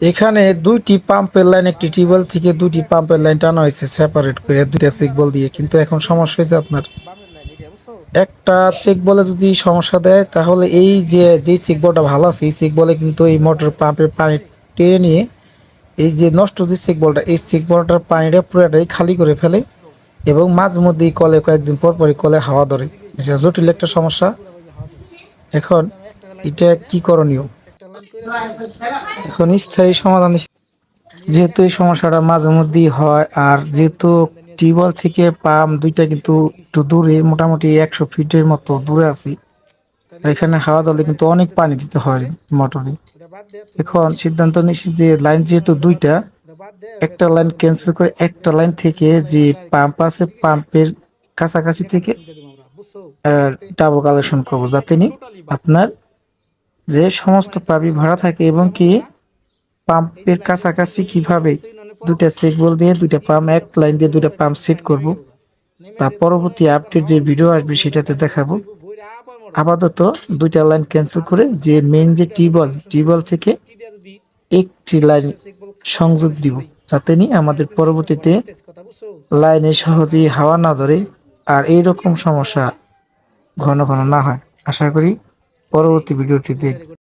এখানে দুইটি পাম্পের লাইন, একটি টিউবওয়েল থেকে দুইটি পাম্পের লাইন টানা হয়েছে সেপারেট করে দুইটা চেক বল দিয়ে। কিন্তু এখন সমস্যা হয়েছে আপনার। একটা চেক বলে যদি সমস্যা দেয়, তাহলে এই যে যে চেক বলটা ভালো আছে, এই চেক বলে কিন্তু এই মোটর পাম্পের পানি টেনে নিয়ে, এই যে নষ্ট যে চেক বলটা এই চেক বলটার পানিটা পুরোটাই খালি করে ফেলে এবং মাঝে মধ্যেই কলে কয়েকদিন পর পরই কলে হাওয়া ধরে। এটা জটিল একটা সমস্যা। এখন এটা কি করণীয়? এখন স্থায়ী সমাধান যেহেতু এই সমস্যাটা মাঝে মধ্যেই হয়, আর যেহেতু টিউবওয়েল থেকে পাম্প দুইটা কিন্তু একটু দূরে, মোটামুটি একশো ফিটের মতো দূরে আছি। এখানে হাওয়া দিলে কিন্তু অনেক পানি দিতে হয় মোটরে। এখন সিদ্ধান্ত নিয়েছি যে লাইন যেহেতু দুইটা, একটা লাইন ক্যান্সেল করে একটা লাইন থেকে যে পাম্প আছে, পাম্পের কাছাকাছি থেকে ডাবল কালেকশন করব। যাতে নি আপনার যে সমস্ত পাবি ভাড়া থাকে এবং কি পাম্পের কাছাকাছি কীভাবে দুইটা চেক বল দিয়ে দুটা পাম্প এক লাইন দিয়ে দুটা পাম্প সেট করব তা পরবর্তী আপডেট যে ভিডিও আসবে সেটাতে দেখাবো। আপাতত দুইটা লাইন ক্যান্সেল করে যে মেইন যে টিউবওয়েল টিউবওয়েল থেকে একটি লাইন সংযোগ দিব, যাতে নি আমাদের পরবর্তীতে লাইনে সহজেই হাওয়া না ধরে আর এই রকম সমস্যা ঘন ঘন না হয়। আশা করি পরবর্তী ভিডিওটি দেখ